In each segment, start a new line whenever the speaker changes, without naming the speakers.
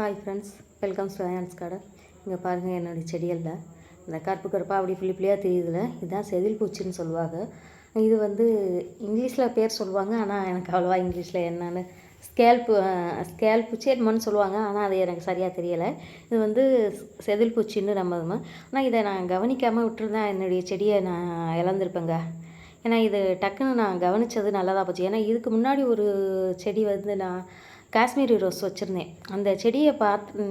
Hi friends welcome to Ayan's கடை இங்கே பாருங்கள் என்னுடைய செடிகளில். இந்த கருப்பு கருப்பாக அப்படி புள்ளி புள்ளியாக தெரியுதுல. இதுதான் செதில் பூச்சின்னு சொல்லுவாங்க. இது வந்து இங்கிலீஷில் பேர் சொல்லுவாங்க ஆனால் எனக்கு அவ்வளோவா இங்கிலீஷில் என்னென்னு ஸ்கேல்பு ஸ்கேல் பூச்சி என்னமோன்னு சொல்லுவாங்க ஆனால் அது எனக்கு சரியாக தெரியலை. இது வந்து செதில் பூச்சின்னு நம்ம ஆனால் இதை நான் கவனிக்காமல் விட்டுருந்தேன் என்னுடைய செடியை நான் இழந்திருப்பேங்க. ஏன்னா இது டக்குன்னு நான் கவனித்தது நல்லதாக போச்சு. ஏன்னா இதுக்கு முன்னாடி ஒரு செடி வந்து நான் காஷ்மீரி ரோஸ் வச்சுருந்தேன். அந்த செடியை பார்த்து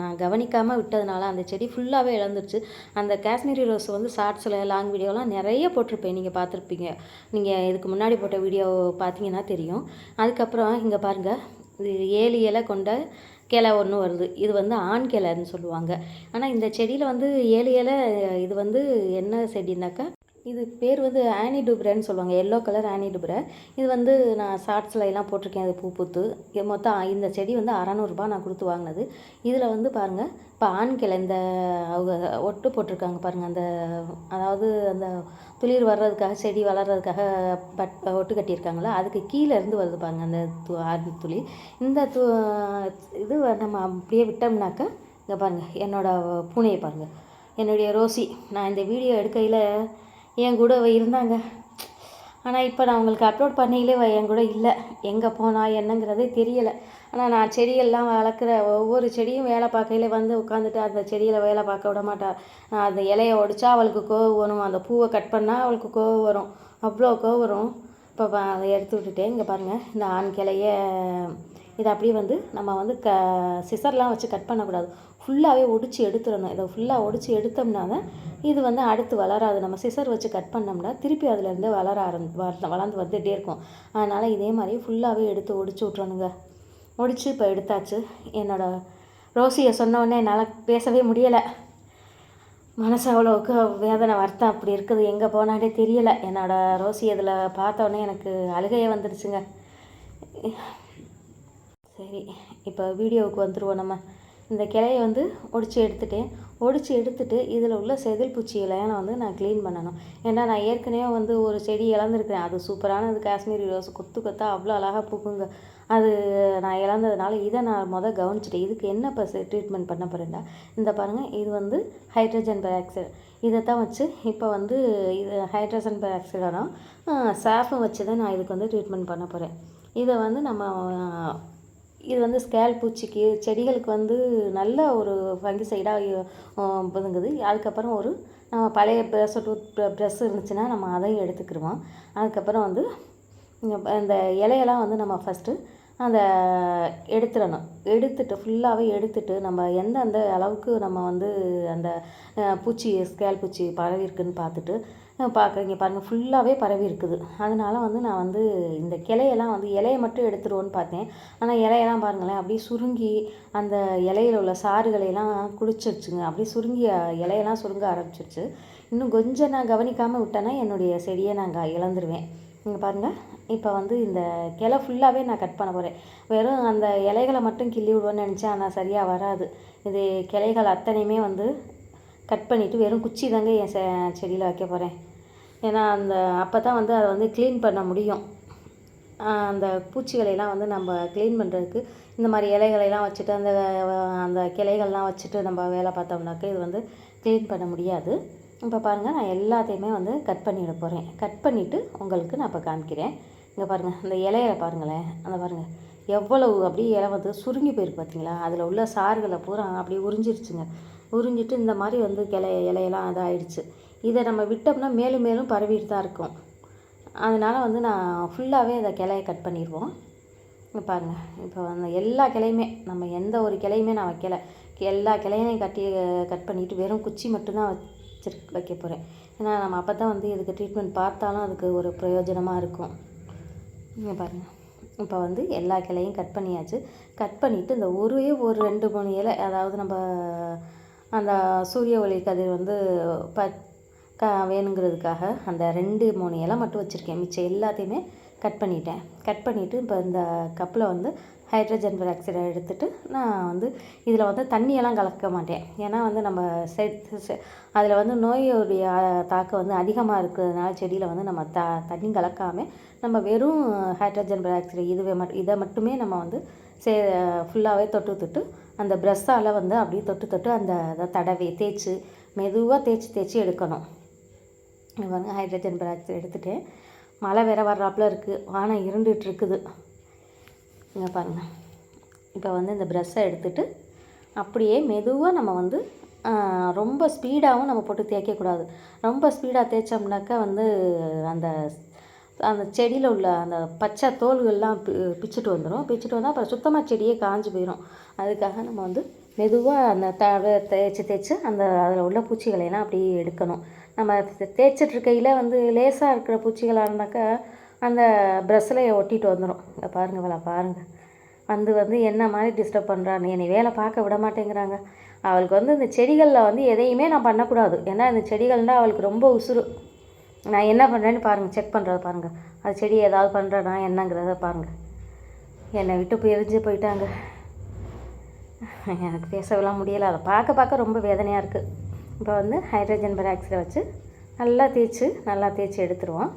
நான் கவனிக்காமல் விட்டதுனால அந்த செடி ஃபுல்லாகவே இழந்துருச்சு. அந்த காஷ்மீரி ரோஸ் வந்து ஷார்ட்ஸில் லாங் வீடியோலாம் நிறைய போட்டிருப்பேன். நீங்கள் பார்த்துருப்பீங்க. நீங்கள் இதுக்கு முன்னாடி போட்ட வீடியோ பார்த்தீங்கன்னா தெரியும். அதுக்கப்புறம் இங்கே பாருங்கள் இது ஏழு இலை கொண்ட கிளை ஒன்று வருது. இது வந்து ஆண் கிளைன்னு சொல்லுவாங்க. ஆனால் இந்த செடியில் வந்து ஏழு இலை இது வந்து என்ன செடினாக்கா இது பேர் வந்து ஆனி டூப்ரேன்னு சொல்லுவாங்க. எல்லோ கலர் ஆனி டூப்ரே இது வந்து நான் ஷார்ட்ஸில் எல்லாம் போட்டிருக்கேன். அது பூ பூத்து. இது மொத்தம் இந்த செடி வந்து அறநூறுபா நான் கொடுத்து வாங்கினது. இதில் வந்து பாருங்கள் இப்போ ஆண் கிளை இந்த அவங்க ஒட்டு போட்டிருக்காங்க பாருங்கள் அந்த அதாவது அந்த துளிர் வர்றதுக்காக செடி வளர்கிறதுக்காக பட் ஒட்டு கட்டியிருக்காங்களா அதுக்கு கீழே இருந்து வருது பாருங்கள் அந்த து ஆண் துளி. இந்த து இது நம்ம அப்படியே விட்டோம்னாக்கா இங்கே பாருங்கள் என்னோடய பூனையை பாருங்கள் என்னுடைய ரோசி. நான் இந்த வீடியோ எடுக்கையில் என் கூட இருந்தாங்க. ஆனால் இப்போ நான் உங்களுக்கு அப்லோட் பண்ணியிலே என் கூட இல்லை. எங்கே போனா என்னங்கிறதே தெரியலை. ஆனால் நான் செடியெல்லாம் வளர்க்குற ஒவ்வொரு செடியும் வேலை பார்க்கையில வந்து உட்காந்துட்டு அந்த செடியில் வேலை பார்க்க விட மாட்டா. நான் அந்த இலையை ஒடிச்சா அவளுக்கு கோவம் வரும். அந்த பூவை கட் பண்ணால் அவளுக்கு கோவம் வரும். அவ்வளோ கோவம் வரும். இப்போ அதை எடுத்து விட்டுட்டேன். இங்கே பாருங்கள் இந்த ஆண் கிளைய இதை அப்படியே வந்து நம்ம வந்து க சிசர்லாம் வச்சு கட் பண்ணக்கூடாது. ஃபுல்லாகவே ஒடிச்சு எடுத்துடணும். இதை ஃபுல்லாக ஒடிச்சு எடுத்தோம்னா தான் இது வந்து அடுத்து வளராது. நம்ம சிசர் வச்சு கட் பண்ணோம்னா திருப்பி அதுலேருந்து வளர ஆரம்பி வளர்ந்து வந்துகிட்டே இருக்கும். அதனால் இதே மாதிரி ஃபுல்லாகவே எடுத்து ஒடிச்சு விட்றணுங்க ஒடிச்சு இப்போ எடுத்தாச்சு. என்னோடய ரோசியை சொன்ன என்னால் பேசவே முடியலை. மனசு அவ்வளோவுக்கு வேதனை வருத்தம் அப்படி இருக்குது. எங்கே போனாலே தெரியலை. என்னோடய ரோசி இதில் பார்த்தோன்னே எனக்கு அழுகையே வந்துடுச்சுங்க சரி இப்போ வீடியோவுக்கு வந்துடுவோம் நம்ம. இந்த கிளையை வந்து ஒடிச்சு எடுத்துட்டேன் ஒடிச்சு எடுத்துட்டு இதில் உள்ள செதில் பூச்சியெல்லாம் வந்து நான் க்ளீன் பண்ணணும். ஏன்னா நான் ஏற்கனவே வந்து ஒரு செடி இழந்திருக்கிறேன். அது சூப்பரான அது காஷ்மீரி ரோஸ். கொத்து கொத்தா அவ்வளோ அழகாக பூக்குங்க. அது நான் இழந்ததுனால இதை நான் மொதல் கவனிச்சிட்டேன். இதுக்கு என்ன இப்போ ட்ரீட்மெண்ட் பண்ண போகிறேன்டா இந்த பாருங்கள் இது வந்து ஹைட்ரஜன் பெராக்சைடு இதை தான் வச்சு இப்போ வந்து இது ஹைட்ரஜன் பெராக்சைடும் சாஃபும் வச்சு தான் நான் இதுக்கு வந்து ட்ரீட்மெண்ட் பண்ண போகிறேன் இதை வந்து நம்ம இது வந்து ஸ்கேல் பூச்சிக்கு செடிகளுக்கு வந்து நல்ல ஒரு ஃபங்கிசைடாக புதுங்குது. அதுக்கப்புறம் ஒரு நம்ம பழைய ப்ரெஷ் டூத் ப்ரெஷ் இருந்துச்சுன்னா நம்ம அதையும் எடுத்துக்கிடுவோம் அதுக்கப்புறம் வந்து அந்த இந்த இலையெல்லாம் வந்து நம்ம ஃபஸ்ட்டு அந்த எடுத்துடணும். எடுத்துட்டு ஃபுல்லாகவே எடுத்துட்டு நம்ம எந்தெந்த அளவுக்கு நம்ம வந்து அந்த பூச்சி ஸ்கேல் பூச்சி பரவி இருக்குன்னு பார்த்துட்டு பார்க்குறீங்க பாருங்கள் ஃபுல்லாகவே பரவி இருக்குது. அதனால வந்து நான் வந்து இந்த கிளையெல்லாம் வந்து இலையை மட்டும் எடுத்துருவோன்னு பார்த்தேன். ஆனால் இலையெல்லாம் பாருங்களேன் அப்படியே சுருங்கி அந்த இலையில உள்ள சாறுகளையெல்லாம் குடிச்சிருச்சுங்க. அப்படியே சுருங்கி இலையெல்லாம் சுருங்க ஆரம்பிச்சிருச்சு. இன்னும் கொஞ்சம் நான் கவனிக்காமல் விட்டேன்னா என்னுடைய செடியை நாங்கள் இழந்துருவேன். இங்கே பாருங்கள் இப்போ வந்து இந்த கிளை ஃபுல்லாகவே நான் கட் பண்ண போகிறேன் வெறும் அந்த இலைகளை மட்டும் கிள்ளி விடுவேன்னு நினச்சேன் ஆனால் சரியாக வராது. இது கிளைகள் அத்தனையுமே வந்து கட் பண்ணிவிட்டு வெறும் குச்சி தாங்க என் செ செடியில் வைக்க போகிறேன் ஏன்னா அந்த அப்போ தான் வந்து அதை வந்து க்ளீன் பண்ண முடியும். அந்த பூச்சிகளையெல்லாம் வந்து நம்ம க்ளீன் பண்ணுறதுக்கு இந்த மாதிரி இலைகளையெல்லாம் வச்சுட்டு அந்த அந்த கிளைகள்லாம் வச்சுட்டு நம்ம வேலை பார்த்தோம்னாக்க இது வந்து க்ளீன் பண்ண முடியாது. இப்போ பாருங்கள் நான் எல்லாத்தையுமே வந்து கட் பண்ணிட போகிறேன் கட் பண்ணிவிட்டு உங்களுக்கு நான் இப்போ காமிக்கிறேன். இங்கே பாருங்கள் இந்த இலையில பாருங்களேன். அந்த பாருங்கள் எவ்வளவு அப்படியே இலை வந்து சுருங்கி போயிருக்கு பார்த்தீங்களா அதில் உள்ள சாறுகளை பூரா அப்படியே உறிஞ்சிருச்சுங்க. உறிஞ்சிட்டு இந்த மாதிரி வந்து கிளை இலையெல்லாம் இதாகிடுச்சு இதை நம்ம விட்டோம்னா மேலும் மேலும் பரவிட்டு தான் இருக்கும். அதனால் வந்து நான் ஃபுல்லாகவே இந்த கிளையை கட் பண்ணிடுவோம். பாருங்கள் பாருங்க. இப்போ அந்த எல்லா கிளையுமே நம்ம எந்த ஒரு கிளையுமே நான் வைக்கலை. எல்லா கிளையையும் கட்டி கட் பண்ணிட்டு வெறும் குச்சி மட்டும்தான் வச்சிருக்கு வைக்க போகிறேன் ஏன்னா நம்ம அப்போ தான் வந்து இதுக்கு ட்ரீட்மெண்ட் பார்த்தாலும் அதுக்கு ஒரு பிரயோஜனமாக இருக்கும். நீங்கள் பாருங்கள் இப்போ வந்து எல்லா கிளையும் கட் பண்ணியாச்சு. கட் பண்ணிவிட்டு இந்த ஒரே ஒரு ரெண்டு மூணு இலை அதாவது நம்ம அந்த சூரிய ஒளி கதிர் வந்து ப க வேணுங்கிறதுக்காக அந்த ரெண்டு மூணு இலை மட்டும் வச்சுருக்கேன். மிச்சம் எல்லாத்தையுமே கட் பண்ணிட்டேன். கட் பண்ணிவிட்டு இப்போ இந்த கப்பில் வந்து ஹைட்ரஜன் பெராக்சைடை எடுத்துகிட்டு நான் வந்து இதில் வந்து தண்ணியெல்லாம் கலக்க மாட்டேன். ஏன்னா வந்து நம்ம செட் அதில் வந்து நோயுடைய தாக்கம் வந்து அதிகமாக இருக்கிறதுனால செடியில் வந்து நம்ம த தண்ணி கலக்காமல் நம்ம வெறும் ஹைட்ரஜன் பெராக்சைடு இதுவே மட்டும் இதை மட்டுமே நம்ம வந்து சே ஃபுல்லாகவே தொட்டு தொட்டு அந்த ப்ரெஷ்ஷால் வந்து அப்படியே தொட்டு தொட்டு அந்த அதை தடவி தேய்ச்சி மெதுவாக தேய்ச்சி தேய்ச்சி எடுக்கணும். பாருங்கள் பாருங்க ஹைட்ரஜன் பெராக்சைடு எடுத்துகிட்டு மழை வேற வர்றாப்புல இருக்குது வானம் இருண்டுட்டு இருக்குது. இங்கே பாருங்கள் இப்போ வந்து இந்த ப்ரெஷ்ஷை எடுத்துட்டு அப்படியே மெதுவாக நம்ம வந்து ரொம்ப ஸ்பீடாகவும் நம்ம போட்டு தேய்க்கக்கூடாது ரொம்ப ஸ்பீடாக தேய்ச்சோம்னாக்கா வந்து அந்த அந்த செடியில் உள்ள அந்த பச்சை தோல்கள்லாம் பி பிச்சுட்டு வந்துடும் பிச்சுட்டு வந்தால் அப்புறம் சுத்தமாக செடியே காஞ்சு போயிடும் அதுக்காக நம்ம வந்து மெதுவாக அந்த த தேய்ச்சி தேய்ச்சி அந்த அதில் உள்ள பூச்சிகளையெல்லாம் அப்படியே எடுக்கணும். நம்ம தேய்ச்சிட்ருக்கையில் தேய்ச்சிட்டு இருக்கையில் வந்து லேசாக இருக்கிற பூச்சிகளாக இருந்தாக்கா அந்த ப்ரெஷ்ஷில் ஒட்டிட்டு வந்துடும் இங்கே பாருங்கள் வேலை பாருங்கள் வந்து வந்து என்ன மாதிரி டிஸ்டர்ப் பண்ணுறான்னு என்னை வேலை பார்க்க விட மாட்டேங்கிறாங்க. அவளுக்கு வந்து இந்த செடிகளில் வந்து எதையுமே நான் பண்ணக்கூடாது. ஏன்னா இந்த செடிகள்னால் அவளுக்கு ரொம்ப உசுறு. நான் என்ன பண்ணுறேன்னு பாருங்கள் செக் பண்ணுறத பாருங்கள் அது செடி ஏதாவது பண்ணுறேன்னா என்னங்கிறத பாருங்கள் என்னை விட்டு பிரிஞ்சு போயிட்டாங்க. எனக்கு பேசவெல்லாம் முடியலை. அதை பார்க்க பார்க்க ரொம்ப வேதனையாக இருக்குது இப்போ வந்து ஹைட்ரஜன் பெராக்சைடை வச்சு நல்லா தேய்ச்சி நல்லா தேய்ச்சி எடுத்துருவோம்.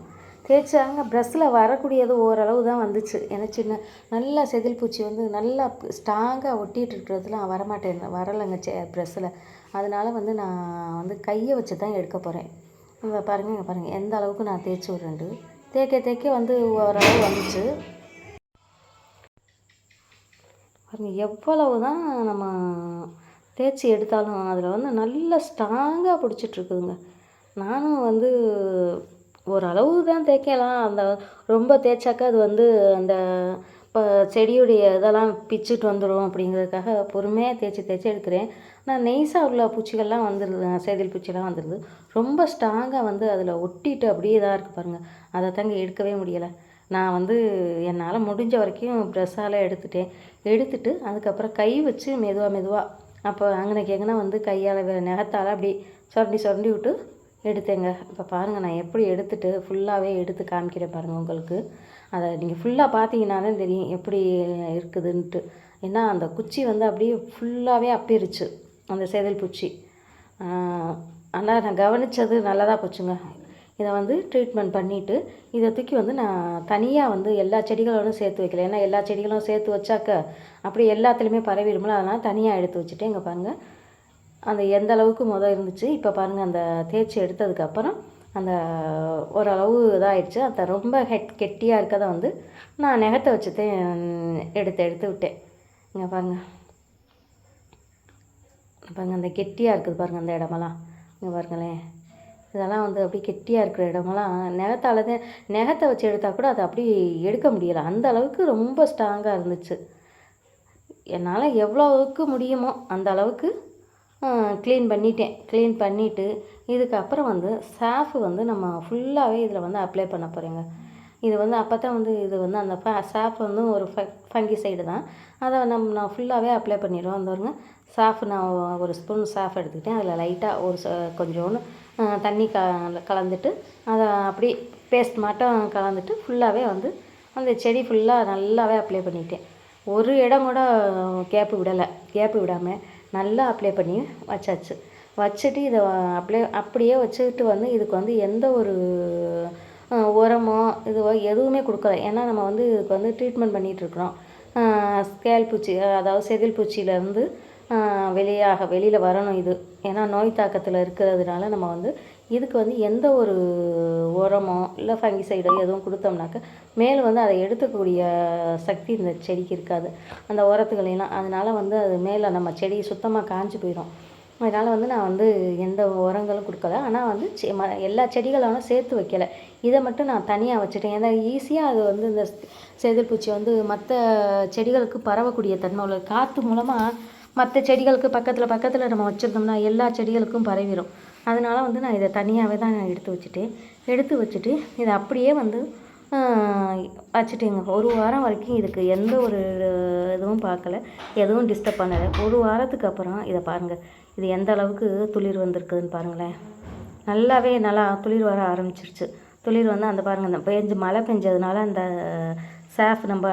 தேய்ச்சாங்க ப்ரெஷ்ஷில் வரக்கூடியது ஓரளவு தான் வந்துச்சு. ஏன்னா சின்ன நல்லா செதில் பூச்சி வந்து நல்லா ஸ்ட்ராங்காக ஒட்டிகிட்டு இருக்கிறதுலாம் வரமாட்டேன் வரலைங்க செ ப்ரெஷ்ஷில் அதனால் வந்து நான் வந்து கையை வச்சு தான் எடுக்க போகிறேன் இங்கே பாருங்கள் இங்கே பாருங்கள் எந்த அளவுக்கு நான் தேய்ச்சி விட்றேன்ட்டு. தேய்க்க தேய்க்க வந்து ஓரளவு வந்துச்சு. பாருங்கள் எவ்வளவு தான் நம்ம தேய்ச்சி எடுத்தாலும் அதில் வந்து நல்ல ஸ்ட்ராங்காக பிடிச்சிட்ருக்குதுங்க நானும் வந்து ஓரளவு தான் தேய்க்கலாம். அந்த ரொம்ப தேய்ச்சாக்கா அது வந்து அந்த இப்போ செடியுடைய இதெல்லாம் பிச்சுட்டு வந்துடும் அப்படிங்கிறதுக்காக பொறுமையாக தேய்ச்சி தேய்ச்சி எடுக்கிறேன். நான் நெய்ஸாக உள்ள பூச்சிகள்லாம் வந்துடுது சேதில் பூச்சிலாம் வந்துடுது ரொம்ப ஸ்ட்ராங்காக வந்து அதில் ஒட்டிட்டு அப்படியே இதாக இருக்குது பாருங்கள் அதை தாங்க எடுக்கவே முடியலை. நான் வந்து என்னால் முடிஞ்ச வரைக்கும் ப்ரெஷ்ஷால் எடுத்துட்டேன். எடுத்துட்டு அதுக்கப்புறம் கை வச்சு மெதுவாக மெதுவாக அப்போ அங்கனைக்கு எங்கன்னா வந்து கையால் நகத்தால் அப்படி சுரண்டி சுரண்டி விட்டு எடுத்தேங்க. இப்போ பாருங்கள் நான் எப்படி எடுத்துட்டு ஃபுல்லாகவே எடுத்து காமிக்கிறேன் பாருங்கள் உங்களுக்கு. அதை நீங்கள் ஃபுல்லாக பார்த்தீங்கன்னா தான் தெரியும் எப்படி இருக்குதுன்ட்டு. ஏன்னா அந்த குச்சி வந்து அப்படியே ஃபுல்லாகவே அப்பிருச்சு அந்த செதில் பூச்சி. ஆனால் நான் கவனித்தது நல்லதாக போச்சுங்க. இதை வந்து ட்ரீட்மெண்ட் பண்ணிவிட்டு இதை தூக்கி வந்து நான் தனியாக வந்து எல்லா செடிகளோடும் சேர்த்து வைக்கல. ஏன்னா எல்லா செடிகளும் சேர்த்து வச்சாக்க அப்படி எல்லாத்துலேயுமே பரவிடும்ல அதனால் தனியாக எடுத்து வச்சுட்டு இங்கே பாருங்கள் அந்த எந்த அளவுக்கு முத இருந்துச்சு இப்போ பாருங்கள் அந்த தேய்ச்சி எடுத்ததுக்கப்புறம் அந்த ஓரளவு இதாகிடுச்சு அந்த ரொம்ப ஹெட் கெட்டியாக இருக்கதை வந்து நான் நெகத்தை வச்சு எடுத்து எடுத்து விட்டேன். இங்கே பாருங்கள் பாருங்கள் அந்த கெட்டியாக இருக்குது பாருங்கள் அந்த இடமெல்லாம். இங்கே பாருங்களேன். இதெல்லாம் வந்து அப்படியே கெட்டியாக இருக்கிற இடமெல்லாம் நெகத்தால் தான் நெகத்தை வச்சு எடுத்தால் கூட அதை அப்படி எடுக்க முடியலை. அந்த அளவுக்கு ரொம்ப ஸ்ட்ராங்காக இருந்துச்சு. என்னால் எவ்வளோவுக்கு முடியுமோ அந்த அளவுக்கு க்ளீன் பண்ணிட்டேன். க்ளீன் பண்ணிவிட்டு இதுக்கப்புறம் வந்து சாஃபு வந்து நம்ம ஃபுல்லாகவே இதில் வந்து அப்ளை பண்ண போகிறேங்க இது வந்து அப்போ தான் வந்து இது வந்து அந்த ஃப சாஃப் வந்து ஒரு ஃப ஃபங்கி சைடு தான். அதை நம்ம நான் ஃபுல்லாகவே அப்ளை பண்ணிடுவோம் அந்த பாருங்க சாஃப் நான் ஒரு ஸ்பூன் சாஃப் எடுத்துக்கிட்டேன். அதில் லைட்டாக ஒரு ச கொஞ்சோண்டு தண்ணி க கலந்துட்டு அதை அப்படி பேஸ்ட் மட்டும் கலந்துட்டு ஃபுல்லாகவே வந்து அந்த செடி ஃபுல்லாக நல்லாவே அப்ளை பண்ணிட்டேன். ஒரு இடம் கூட கேப்பு விடலை. கேப்பு விடாமல் நல்லா அப்ளை பண்ணி வச்சாச்சு. வச்சுட்டு இதை அப்ளை அப்படியே வச்சுக்கிட்டு வந்து இதுக்கு வந்து எந்த ஒரு உரமோ இதுவோ எதுவுமே கொடுக்கல. ஏன்னா நம்ம வந்து இதுக்கு வந்து ட்ரீட்மெண்ட் பண்ணிகிட்ருக்குறோம் ஸ்கேல் பூச்சி அதாவது செதில் பூச்சியிலேருந்து வெளியாக வெளியில் வரணும் இது. ஏன்னா நோய் தாக்கத்தில் இருக்கிறதுனால நம்ம வந்து இதுக்கு வந்து எந்த ஒரு உரமோ இல்லை ஃபங்கிசைடோ எதுவும் கொடுத்தோம்னாக்க மேலும் வந்து அதை எடுத்துக்கக்கூடிய சக்தி இந்த செடிக்கு இருக்காது. அந்த உரத்துகளையெல்லாம் அதனால் வந்து அது மேலே நம்ம செடி சுத்தமாக காஞ்சி போயிடும். அதனால் வந்து நான் வந்து எந்த உரங்களும் கொடுக்கல. ஆனால் வந்து செ- ம எல்லா செடிகளோட சேர்த்து வைக்கலை. இதை மட்டும் நான் தனியாக வச்சுட்டேன். ஏன்னா ஈஸியாக அது வந்து இந்த செதில் பூச்சி வந்து மற்ற செடிகளுக்கு பரவக்கூடிய தன்மை உள்ள காற்று மூலமாக மற்ற செடிகளுக்கு பக்கத்தில் பக்கத்தில் நம்ம வச்சுருந்தோம்னா எல்லா செடிகளுக்கும் பரவிடும் அதனால வந்து நான் இதை தனியாகவே தான் நான் எடுத்து வச்சுட்டேன் எடுத்து வச்சுட்டு இதை அப்படியே வந்து வச்சுட்டேங்க. ஒரு வாரம் வரைக்கும் இதுக்கு எந்த ஒரு இதுவும் பார்க்கல எதுவும் டிஸ்டர்ப் பண்ணலை. ஒரு வாரத்துக்கு அப்புறம் இதை பாருங்கள் இது எந்த அளவுக்கு துளிர் வந்திருக்குதுன்னு பாருங்களேன். நல்லாவே நல்லா துளிர் வர ஆரம்பிச்சிருச்சு. துளிர் வந்து அந்த பாருங்கள் அந்த பெஞ்சு மழை பெஞ்சதுனால அந்த சேஃப் நம்ம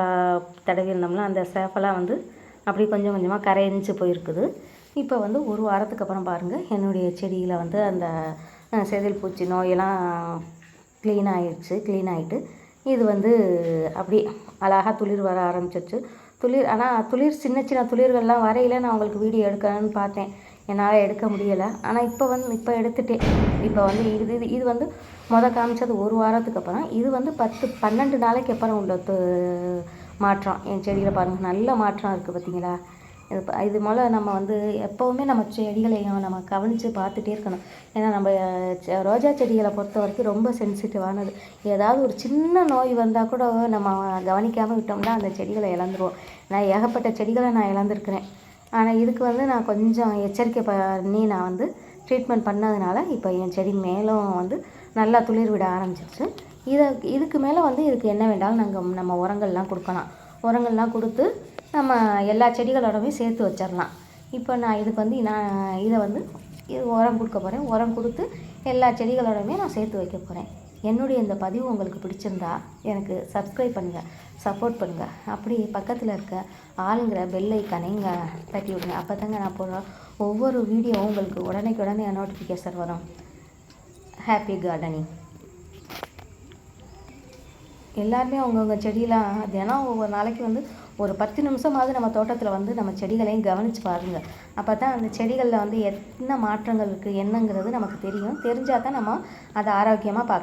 தடவி இருந்தோம்னா அந்த சேஃபெல்லாம் வந்து அப்படி கொஞ்சம் கொஞ்சமாக கரைஞ்சு போயிருக்குது. இப்போ வந்து ஒரு வாரத்துக்கு அப்புறம் பாருங்கள் என்னுடைய செடியில் வந்து அந்த செதில் பூச்சி நோயெல்லாம் க்ளீன் ஆயிடுச்சு க்ளீன் ஆகிட்டு இது வந்து அப்படி அழகாக துளிர் வர ஆரம்பிச்சிருச்சு. துளிர் ஆனால் துளிர் சின்ன சின்ன துளிர்கள்லாம் வரையில் நான் உங்களுக்கு வீடியோ எடுக்கணும்னு பார்த்தேன். என்னால் எடுக்க முடியலை. ஆனால் இப்போ வந்து இப்போ எடுத்துட்டேன். இப்போ வந்து இது இது இது வந்து மொதல் காமிச்சது ஒரு வாரத்துக்கு அப்புறம். இது வந்து பத்து பன்னெண்டு நாளைக்கு அப்புறம் உள்ள மாற்றம். என் செடியில் பாருங்கள் நல்ல மாற்றம் இருக்குது பார்த்தீங்களா இது ப- இது போல் நம்ம வந்து எப்போவுமே நம்ம செடிகளையும் நம்ம கவனித்து பார்த்துட்டே இருக்கணும். ஏன்னா நம்ம ரோஜா செடிகளை பொறுத்த வரைக்கும் ரொம்ப சென்சிட்டிவானது. ஏதாவது ஒரு சின்ன நோய் வந்தால் கூட நம்ம கவனிக்காமல் விட்டோம்னா அந்த செடிகளை இழந்துருவோம். நான் ஏகப்பட்ட செடிகளை நான் இழந்திருக்கிறேன். ஆனால் இதுக்கு வந்து நான் கொஞ்சம் எச்சரிக்கை பண்ணி நான் வந்து ட்ரீட்மெண்ட் பண்ணதுனால இப்போ என் செடி மேலும் வந்து நல்லா துளிர் விட ஆரம்பிச்சிருச்சு. இதை இதுக்கு மேலே வந்து இதுக்கு என்ன வேண்டாலும் நாங்கள் நம்ம உரங்கள்லாம் கொடுக்கலாம். உரங்கள்லாம் கொடுத்து நம்ம எல்லா செடிகளோடவே சேர்த்து வச்சிடலாம் இப்போ நான் இதுக்கு வந்து நான் இதை வந்து இது உரம் கொடுக்க போகிறேன் உரம் கொடுத்து எல்லா செடிகளோடவே நான் சேர்த்து வைக்க போகிறேன் என்னுடைய இந்த பதிவு உங்களுக்கு பிடிச்சிருந்தா எனக்கு சப்ஸ்கிரைப் பண்ணுங்கள் சப்போர்ட் பண்ணுங்கள் அப்படி பக்கத்தில் இருக்க ஆளுங்கிற பெல் ஐக்கானைங்க தட்டி விடுங்க. அப்போ தாங்க நான் போடுற ஒவ்வொரு வீடியோவும் உங்களுக்கு உடனேக்கு உடனே நோட்டிஃபிகேஷன் வரும். ஹாப்பி கார்டனிங் எல்லாருமே அவங்கவுங்க செடியெலாம் தினம் ஒவ்வொரு நாளைக்கு வந்து ஒரு பத்து நிமிஷமாவது நம்ம தோட்டத்தில் வந்து நம்ம செடிகளையும் கவனித்து பாருங்கள் அப்போ தான் அந்த செடிகளில் வந்து என்ன மாற்றங்கள் இருக்குது என்னங்கிறது நமக்கு தெரியும். தெரிஞ்சால் தான் நம்ம அதை ஆரோக்கியமாக பார்க்க